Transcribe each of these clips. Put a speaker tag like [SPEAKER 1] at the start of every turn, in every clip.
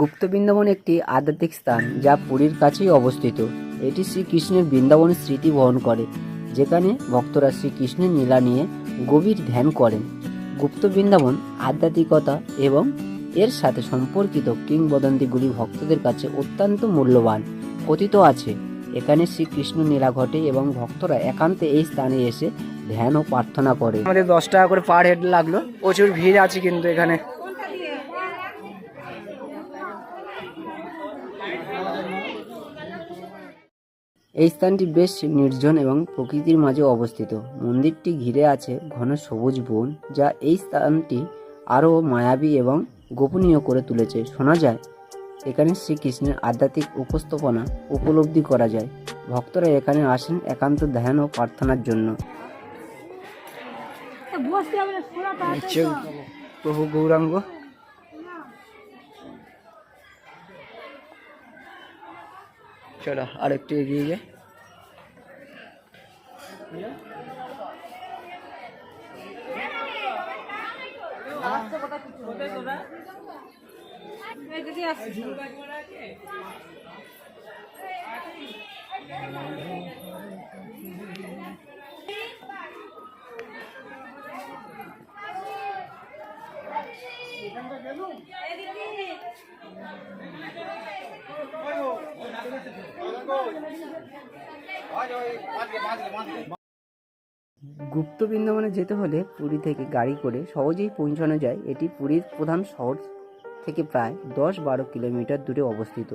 [SPEAKER 1] গুপ্ত বৃন্দাবন একটি আধ্যাত্মিক স্থান যা পুরীর কাছেই অবস্থিত। এটি শ্রীকৃষ্ণের বৃন্দাবনের স্মৃতি বহন করে, যেখানে ভক্তরা শ্রীকৃষ্ণের নীলা নিয়ে গভীর ধ্যান করেন। গুপ্ত বৃন্দাবন আধ্যাত্মিকতা এবং এর সাথে সম্পর্কিত কিংবদন্তিগুলি ভক্তদের কাছে অত্যন্ত মূল্যবান, কথিত আছে। এখানে শ্রীকৃষ্ণ নীলা ঘটে এবং ভক্তরা একান্তে এই স্থানে এসে ধ্যান ও প্রার্থনা করে।
[SPEAKER 2] আমাদের দশ টাকা করে পার হেড লাগল। প্রচুর ভিড় আছে কিন্তু এখানে।
[SPEAKER 1] এই স্থানটি বেশ নির্জন এবং প্রকৃতির মাঝে অবস্থিত। মন্দিরটি ঘিরে আছে ঘন সবুজ বন যা এই স্থানটি আরও মায়াবী এবং গোপনীয় করে তুলেছে। শোনা যায় এখানে শ্রীকৃষ্ণের আধ্যাত্মিক উপস্থাপনা উপলব্ধি করা যায়। ভক্তরা এখানে আসেন একান্ত ধ্যান ও প্রার্থনার জন্য।
[SPEAKER 2] প্রভু গৌরাঙ্গ। চলো আরেকটু এগিয়ে যাই
[SPEAKER 1] গুপ্ত বৃন্দাবনে যেতে হলে পুরী থেকে গাড়ি করে সহজেই পৌঁছানো যায়। এটি পুরীর প্রধান শহর থেকে প্রায় দশ বারো কিলোমিটার দূরে অবস্থিত।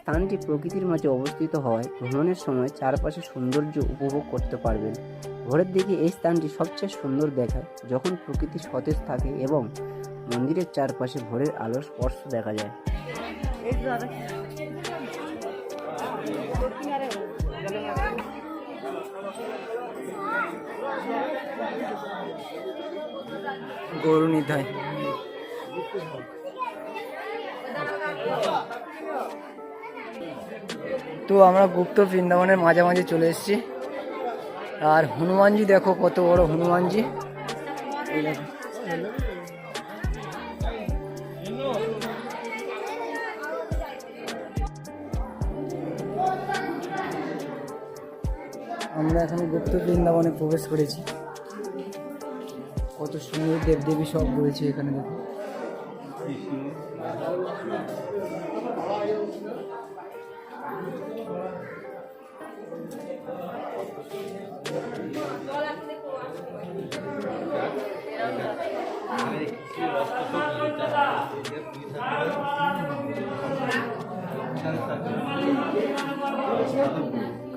[SPEAKER 1] স্থানটি প্রকৃতির মাঝে অবস্থিত হওয়ায় ভ্রমণের সময় চারপাশে সৌন্দর্য উপভোগ করতে পারবেন। ভোরের দিকে এই স্থানটি সবচেয়ে সুন্দর দেখায়, যখন প্রকৃতি সতেজ থাকে এবং মন্দিরের চারপাশে ভোরের আলোর স্পর্শ দেখা যায়।
[SPEAKER 2] গরু নিধায় তো আমরা গুপ্ত বৃন্দাবনের মাঝামাঝি চলে এসেছি। আর হনুমানজি দেখো কত বড় হনুমানজি। আমরা এখন গুপ্ত বৃন্দাবনে প্রবেশ করেছি। কত সুন্দর দেবদেবী সব রয়েছে এখানে দেখো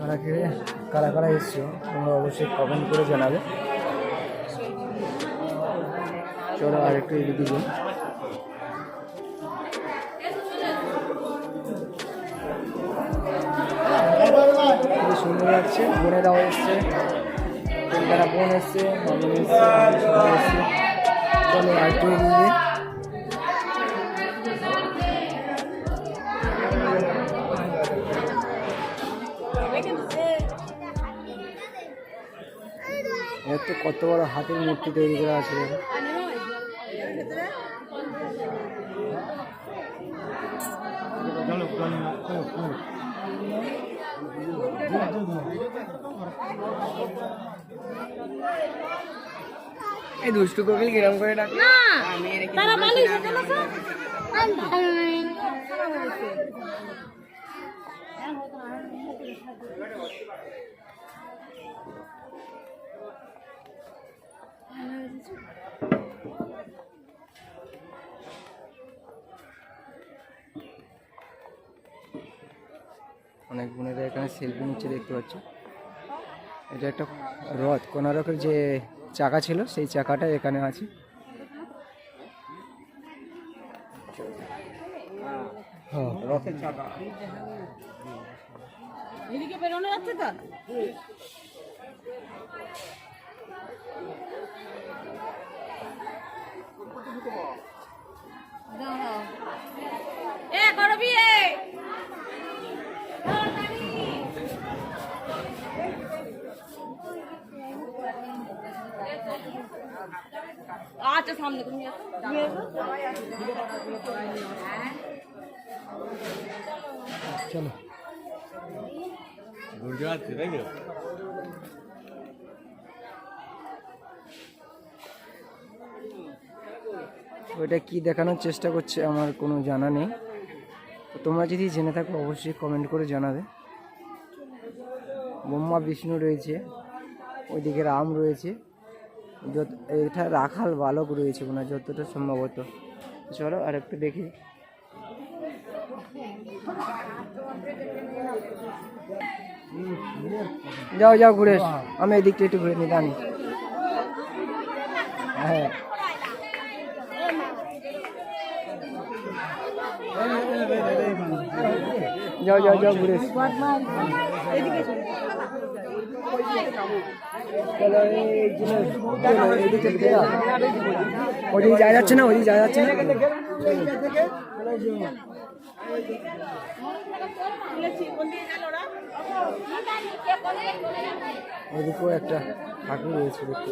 [SPEAKER 2] কারা কে কারা কারা এসছো, তোমরা অবশ্যই কমেন্ট করে জানাবে। চলো আর একটু এদিকে যাই। সুন্দর লাগছে, বোনেরাও এসছে কলকাতা বোন এসছে চলো আর একটু এগিয়ে যাই কত বড় হাতের মূর্তি তৈরি করা আছে? এই দুষ্টু কোকিল কিরম করে ডাক?
[SPEAKER 3] তারা
[SPEAKER 2] অনেক বোনেরা এখানে সেলফি নিচ্ছে দেখতে পাচ্ছ। এটা একটা রথ কোনারকের যে চাকা ছিল সেই চাকাটা এখানে আছে। হ্যাঁ রথের চাকা।
[SPEAKER 3] এদিকে বেরোনো যাচ্ছে তো? এ করবি এ আচ্ছা সামনে তুমি আসো। তুমি এসো।
[SPEAKER 2] ওইটা কি দেখানোর চেষ্টা করছে আমার কোনো জানা নেই। তোমরা যদি জেনে থাকো, অবশ্যই কমেন্ট করে জানাবে। ব্রহ্মা, বিষ্ণু রয়েছে, ওইদিকে রাম রয়েছে। যত, এটা রাখাল বালক রয়েছে ওনার যতটা সম্ভবত। চলো আর একটু দেখি। যাও যাও, ঘুরে। আমি এদিকটা একটু ঘুরে নিই হ্যাঁ। যাও যাও যাও ঘুরে। ওদিকে যাওয়া যাচ্ছে না, ওদিকে যাওয়া যাচ্ছে না। ওদিকেও একটা ঠাকুর রয়েছে দেখতে।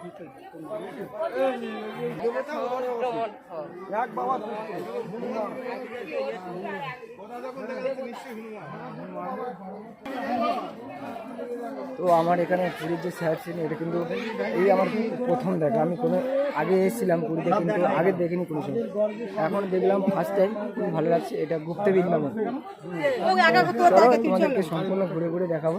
[SPEAKER 3] আছে। ওই তো
[SPEAKER 2] তো আমার এখানে পুরীর যে স্যার সিন এটা কিন্তু এই আমার প্রথম দেখা। আমি কোনো আগে এসেছিলাম পুরীতে, কিন্তু আগে দেখিনি কোনো সময়। এখন দেখলাম ফার্স্ট টাইম খুব ভালো লাগছে। এটা বৃন্দাবন। চলো, তোমাদেরকে সম্পূর্ণ ঘুরে ঘুরে দেখাবো।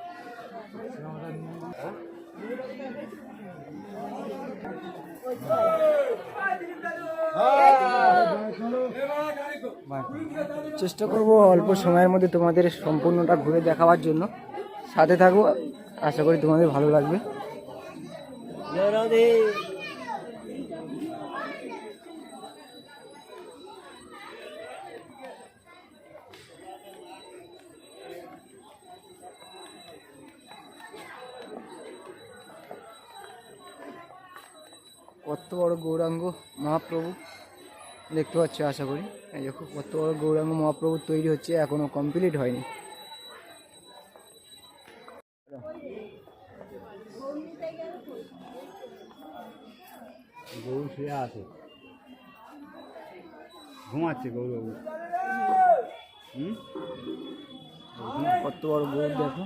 [SPEAKER 2] চেষ্টা করব অল্প সময়ের মধ্যে তোমাদের সম্পূর্ণটা ঘুরে দেখাবার জন্য। সাথে থাকব আশা করি তোমাদের ভালো লাগবে। কত বড় গৌরাঙ্গ মহাপ্রভু? দেখতে পাচ্ছ আশা করি। এই দেখো কত বড় গৌরাঙ্গ মহাপ্রভু তৈরি হচ্ছে এখনও কমপ্লিট হয়নি।
[SPEAKER 4] গরু শুয়ে আছে। ঘুমাচ্ছে গৌরবাবু। হুম?
[SPEAKER 2] কত বড় গৌর দেখো।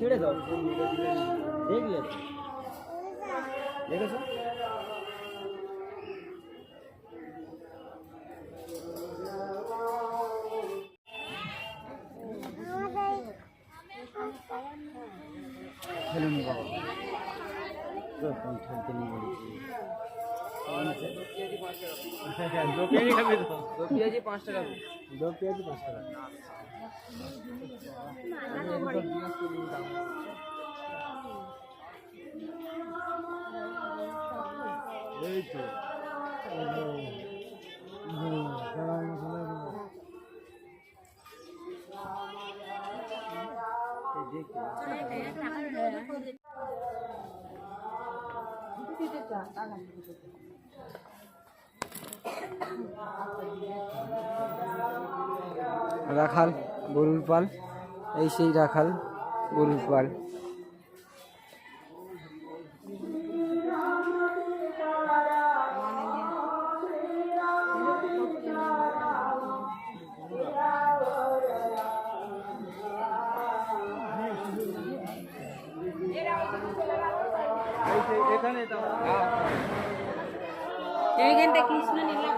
[SPEAKER 2] ছেড়ে দাও। দেখলে দেখেছ? ফেলুন বাবা। ঠেলতে নিয়ে
[SPEAKER 4] দো পেয়ারি খাবে তো
[SPEAKER 2] দো পেঁয়াজি পাঁচ টাকা। দো পেঁয়াজি পাঁচ টাকা।
[SPEAKER 4] এই তো।
[SPEAKER 2] রাখাল গরুর পাল। এই সেই রাখাল গরুর পাল
[SPEAKER 4] এইখানটা কৃষ্ণ নীলা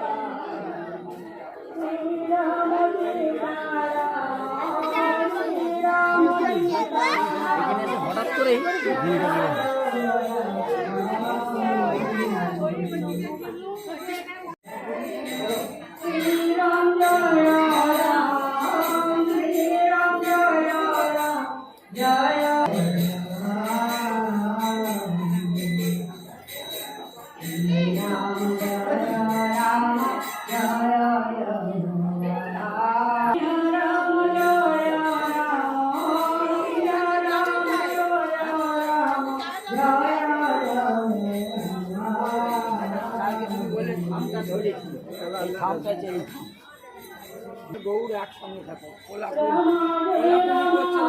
[SPEAKER 3] এসে
[SPEAKER 2] গৌর একসঙ্গে থাকো। কোলাপুর করছে